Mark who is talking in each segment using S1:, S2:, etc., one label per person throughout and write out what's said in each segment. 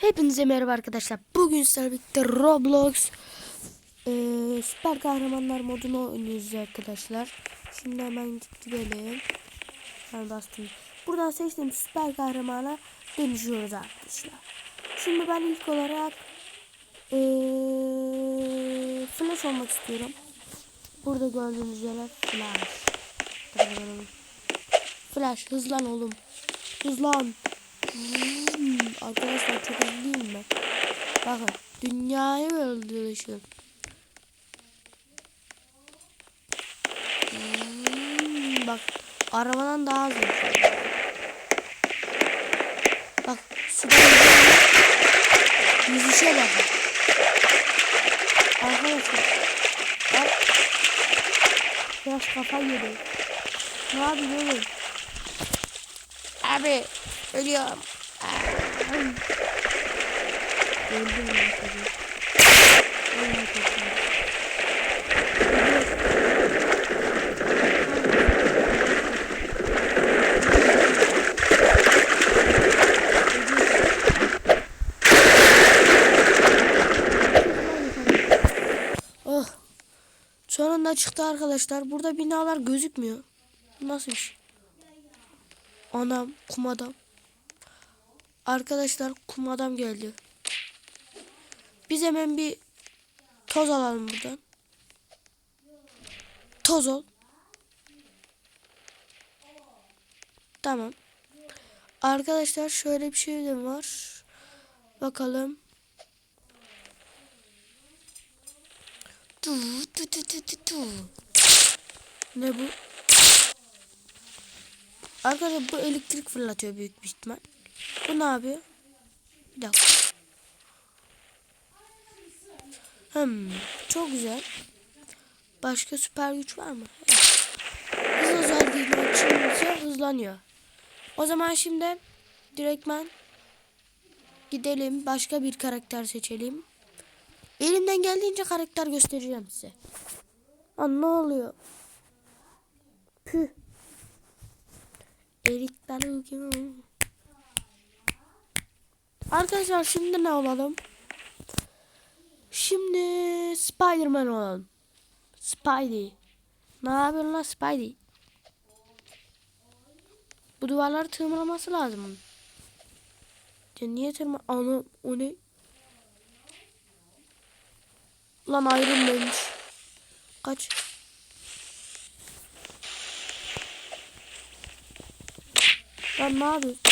S1: Hepinize merhaba arkadaşlar. Bugün sizlerle Roblox eee, süper kahramanlar modunu oynuyoruz arkadaşlar. Şimdi hemen gidelim. Ben bastım. Buradan seçtiğim süper kahramana dönüşüyoruz arkadaşlar. Şimdi ben ilk olarak eee, Flash olmak istiyorum. Burada gördüğünüz üzere Flash. Flash hızlan oğlum. Hızlan. Hmm, arkadaşlar hızlıyım ben. Bakın dünyayı öldürüşüm. Hmm, bak arabadan daha hızlı. Bak suda yüzüşe bakın. Arkadaşlar. Bak. Biraz kafa yedi. Ne oğlum? Abi ölüyorum. Öldüm ben tabii. Oh. Sonunda çıktı arkadaşlar. Burada binalar gözükmüyor. Nasıl bir şey? Anam kum adam. Arkadaşlar kum adam geldi. Biz hemen bir toz alalım buradan. Toz ol. Tamam. Arkadaşlar şöyle bir şey de var. Bakalım. Tu, tu, tu, tu, tu. Ne bu? Arkadaşlar bu elektrik fırlatıyor büyük bir ihtimal. Bu ne yapıyor? Bir dakika. Hmm, çok güzel. Başka süper güç var mı? Evet. Hız özelliğini açınca hızlanıyor. O zaman şimdi direktmen gidelim. Başka bir karakter seçelim. Elimden geldiğince karakter göstereceğim size. Lan ne oluyor? Püh. Erik dalı gibi. Arkadaşlar şimdi ne olalım? Şimdi Spiderman olalım. Spidey. Ne yapıyorsun lan Spidey? Bu duvarları tırmalaması lazım. Ya niye tırma... Ana o ne? Lan Man'miş. Kaç. Lan ne yapıyorsun?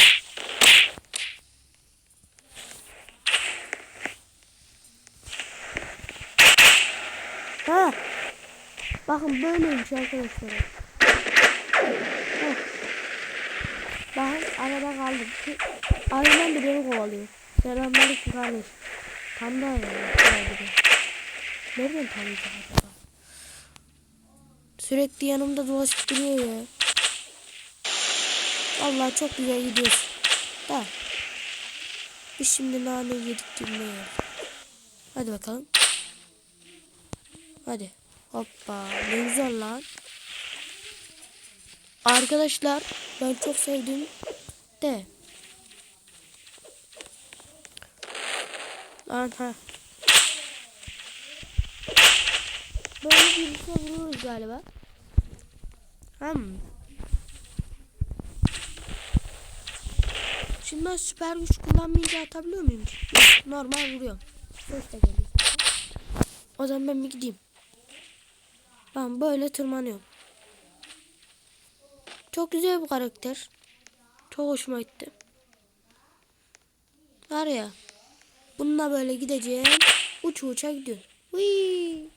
S1: Ha. Bakın böyleymiş arkadaşlar. Bakın arada kaldım. Aynen de beni kovalıyor. Selamünaleyküm kardeş. Tam da öyle. Nereden tanıyacak acaba? Sürekli yanımda dolaşıp duruyor ya. Vallahi çok güzel gidiyoruz. Da. Biz şimdi nane yedik gibi Hadi bakalım. Hadi. Hoppa. Ne güzel lan. Arkadaşlar ben çok sevdim de. Lan ha. Böyle birisine vururuz galiba. Hmm. Şimdi ben süper güç kullanmayınca atabiliyor muyum? Normal vuruyorum. O zaman ben bir gideyim. Ben böyle tırmanıyorum. Çok güzel bu karakter. Çok hoşuma gitti. Var ya. Bununla böyle gideceğim. Uç uça gidiyor. Whee!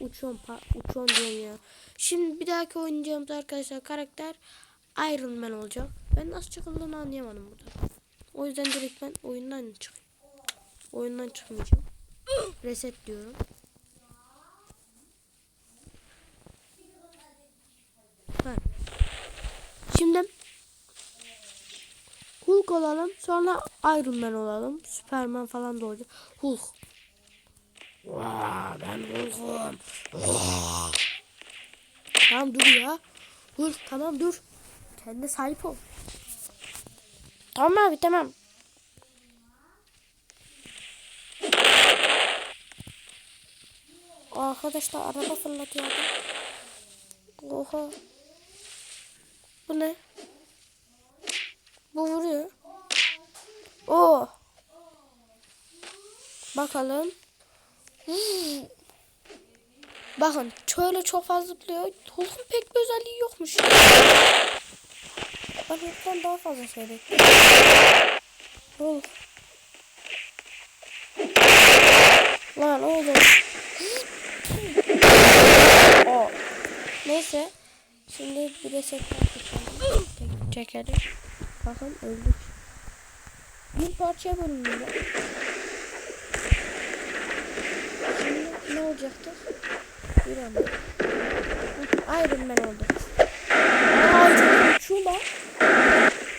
S1: Uçuyorum, uçuyorum diyorum ya. Şimdi bir dahaki oynayacağımız arkadaşlar karakter Iron Man olacak. Ben nasıl çıkıldığını anlayamadım burada. O yüzden direkt ben oyundan çıkayım. Oyundan çıkmayacağım. Reset diyorum. Olalım. Sonra Iron Man olalım. Superman falan da olacak. Hulk. Vaa ben Hulk'um. tamam dur ya. Hulk tamam dur. Kendine sahip ol. Tamam abi tamam. Arkadaşlar araba fırlatıyor adam. Oha. Bu ne? Bu vuruyor. Oo. Bakalım. Hmm. Bakın şöyle çok fazla zıplıyor. Hulk'un pek bir özelliği yokmuş. Ben daha fazla şey bekliyorum. Hulk. Lan oğlum. o. Neyse. Şimdi bir de sekten çekelim. Tek- Çekelim. Bakın öldük. Bir parçaya bölündü. ya. Şimdi ne olacaktı? Bir anda. Iron Man oldu. Aa, uçuyor lan.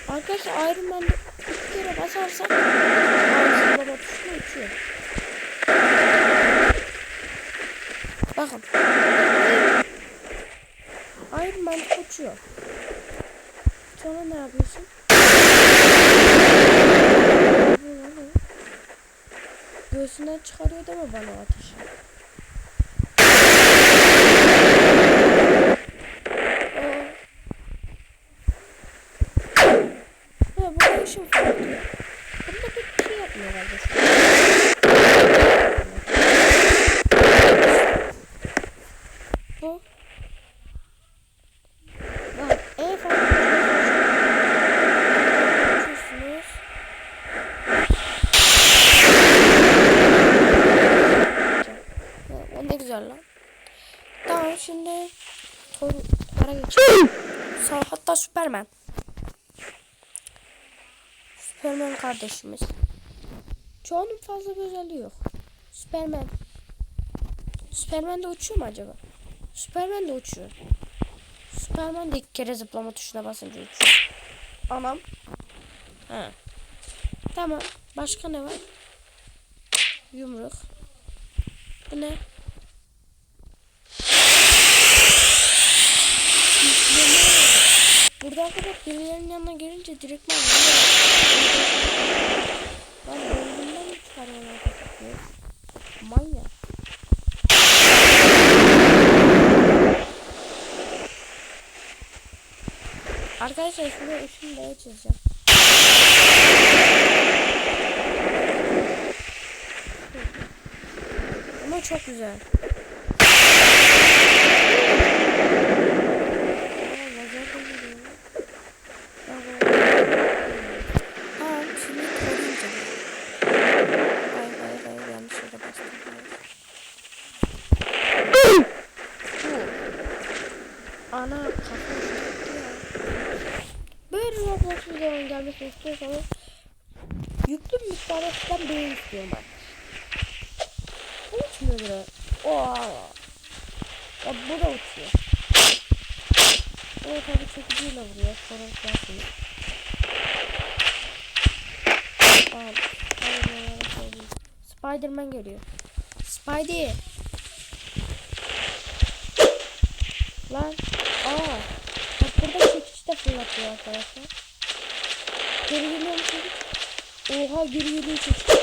S1: Arkadaşlar Iron Man'de üç kere basarsak Iron baba tuşuna uçuyor. Bakın. Iron Man uçuyor. Sonra ne yapıyorsun? Göğsünden çıkarıyor değil mi bana ateşi? Aa. Ha bu ışın fırlatıyor. Bunda bir şey yapmıyor herhalde şu an. Bu. Bak en fazla uçuyorsunuz. O ne güzel lan. Tamam şimdi Thor para geçelim. Sağ hatta Superman. Superman kardeşimiz. Çoğunun fazla bir özelliği yok. Superman. Superman de uçuyor mu acaba? Superman de uçuyor. Superman de iki kere zıplama tuşuna basınca uçuyor. Anam. Ha. Tamam. Başka ne var? Yumruk. Bu ne? Kadar birilerinin yanına gelince direkt ben Ben boynumdan mı çıkarıyorlar kapatıyor? Manyak. Arkadaşlar şuraya ışın B'ye çizeceğim. Ama çok güzel. Aa, lazer de geliyor. Tamam şimdi koruyunca. Hayır hayır hayır yanlış yere bastım. Hayır. Bu. Ana kafa uçtu ya. Böyle Roblox videonun gelmesini istiyorsanız yüklü bir miktarda sizden beğen istiyorum ben. Uçmuyor bile. Oha. Ya bu da uçuyor. O tabi çekiciyle vuruyor. Sonra gelsin. Spiderman Spiderman geliyor. Spidey. Lan. Aa. Bak burada de fırlatıyor arkadaşlar. Geri geliyor mu çekiç? Oha geri geliyor çekiç.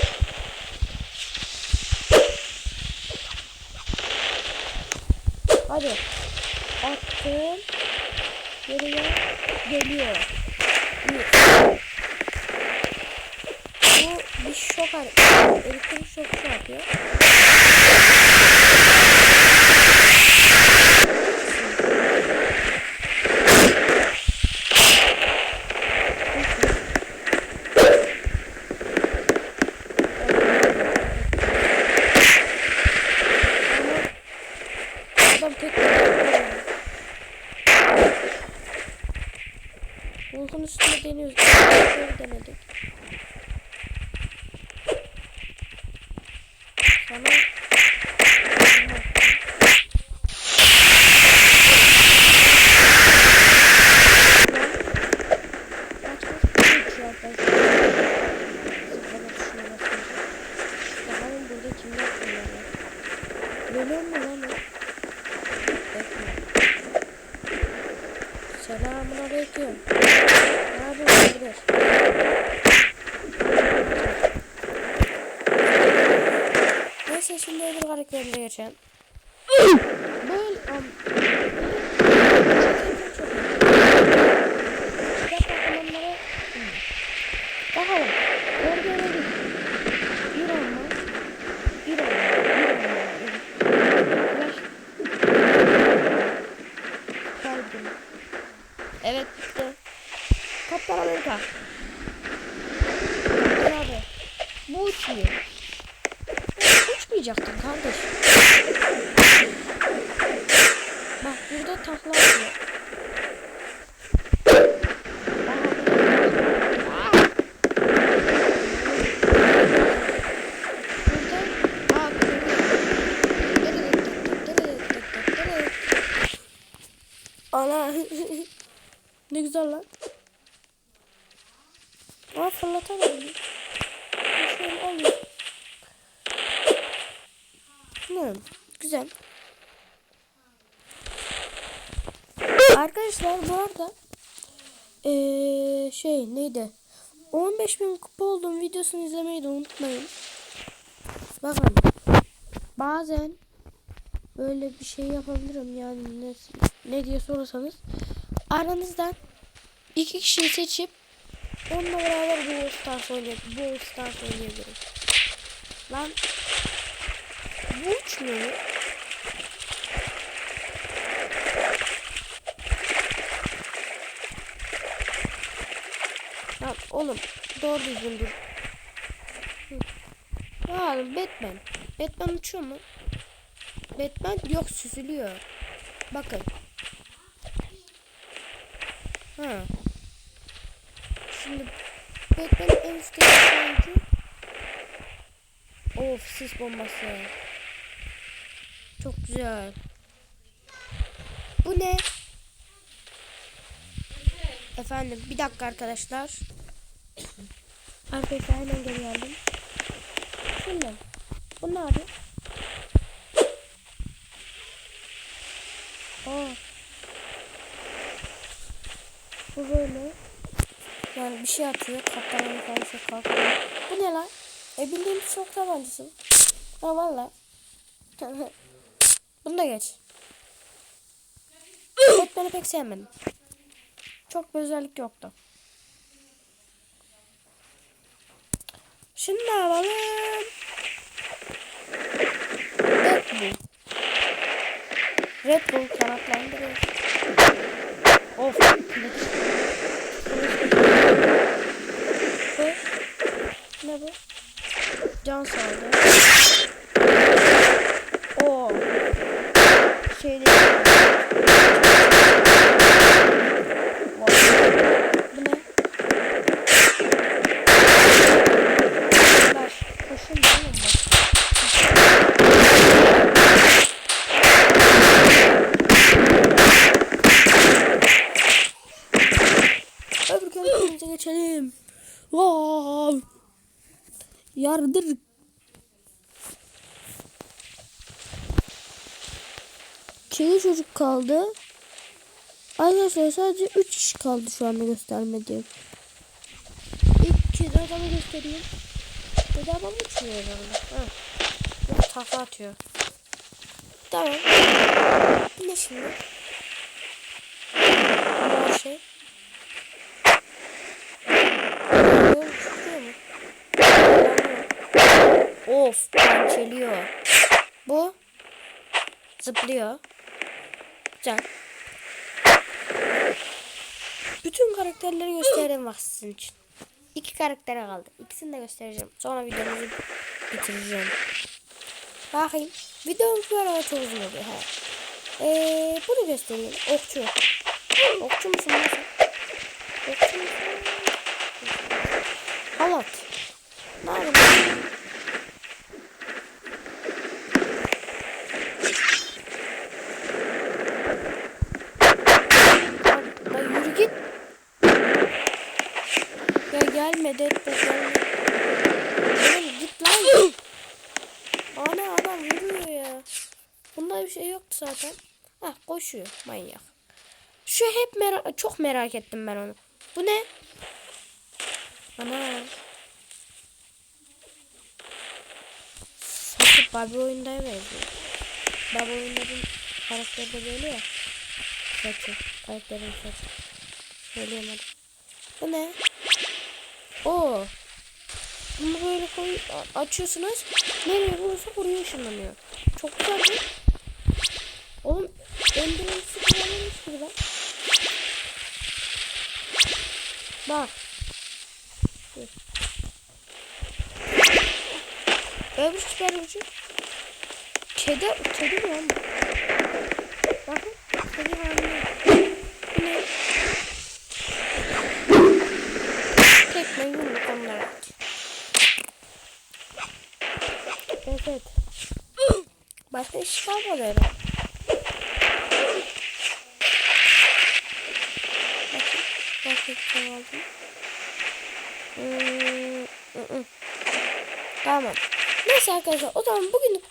S1: Hadi. Attım. Geriye geliyor. Bir. Bu bir şok. Elektrik şok şey yapıyor. Adam tek Bulgun üstüne deniyoruz. Şöyle denedik. Sana Bakalım burada kimler kullanıyor. Görüyor musun lan o? Bekle. Selamun aleyküm. Ne yapıyorsun kardeş? Geçelim. Böyle Departmanlara Bakalım. Öyle değil. Bir olmaz. Bir olmaz. Evet bitti. Kaptan Amerika. Abi. Bu uçmuyor. Uçmayacaktın kardeş. Bak burada takla atıyor. Aha, burada- Burada aa, kırıyor. Ana ne güzel lan. Aa fırlatamadım. Şöyle alayım. Ne? Güzel. Arkadaşlar bu arada ee, şey neydi? 15.000 kupa olduğum videosunu izlemeyi de unutmayın. Bakın bazen böyle bir şey yapabilirim yani ne, ne diye sorarsanız aranızdan iki kişiyi seçip onunla beraber Brawl Stars oynayabilirim. Brawl Stars oynayabilirim. Lan bu uçmuyor mu? Lan oğlum doğru düzgün dur. Aa, Batman. Batman uçuyor mu? Batman yok süzülüyor. Bakın. Ha. Şimdi Batman en üstteki oyuncu. Of sis bombası. Çok güzel. Bu ne? Efendim bir dakika arkadaşlar. Arkadaşlar hemen geri geldim. Şimdi bu ne abi? Aa. Bu böyle. Yani bir şey atıyor. Kaptanın karşı kalkıyor. Bu ne lan? E bildiğim çok tabancası. Ha valla. Bunu da geç. Batman'i pek sevmedim. Çok bir özellik yoktu. Şimdi ne yapalım? Red Bull. Red Bull kanatlandırıyor. Of kılıç. Bu ne bu? Can sağlığı. Oo. Şey değil. Vay. Bu ne? Bak, koşun oğlum bak. Öbür karakterimize geçelim. Wow. Yardır. Çeli çocuk kaldı. Arkadaşlar sadece 3 kişi kaldı şu anda göstermediğim. İlk kedi adamı göstereyim. Kedi adam uçmuyor herhalde. Ha. Takla atıyor. Tamam. Ne şimdi? Bu şey. Böyle çıkıyor mu? Of pençeliyor. Bu zıplıyor. Güzel. Bütün karakterleri göstereyim bak sizin için. İki karaktere kaldı. İkisini de göstereceğim. Sonra videomuzu bitireceğim. Bakayım. Videomuz bu arada çok uzun oluyor. He. Ee, bunu göstereyim. Okçu. Okçu musun sen? Okçu musun? Halat. Ne yapayım? Lan yürü git. Ya Deadpool gelme. Oğlum git lan. Ana adam yürüyor ya. Bunda bir şey yoktu zaten. Hah koşuyor manyak. Şu hep merak çok merak ettim ben onu. Bu ne? Ana. Sanki Barbie oyunda benziyor. Baba oyunların karakteri de böyle ya. Saçı. Karakterin saçı. Söyleyemedim. Bu ne? Oo. Bunu böyle koy, açıyorsunuz. Nereye bulursa oraya ışınlanıyor. Çok güzel bu. Oğlum Ender'ın kullanılmış gibi. Bak. Dur. Öbür süper ucu. Kedi, kedi mi lan bu? Bakın. Kedi hamile. Bu ne? Tekme yumruk onlar at. Evet. Başka iş şey aldım. Hmm, ı-ı. Tamam. Neyse arkadaşlar o zaman bugün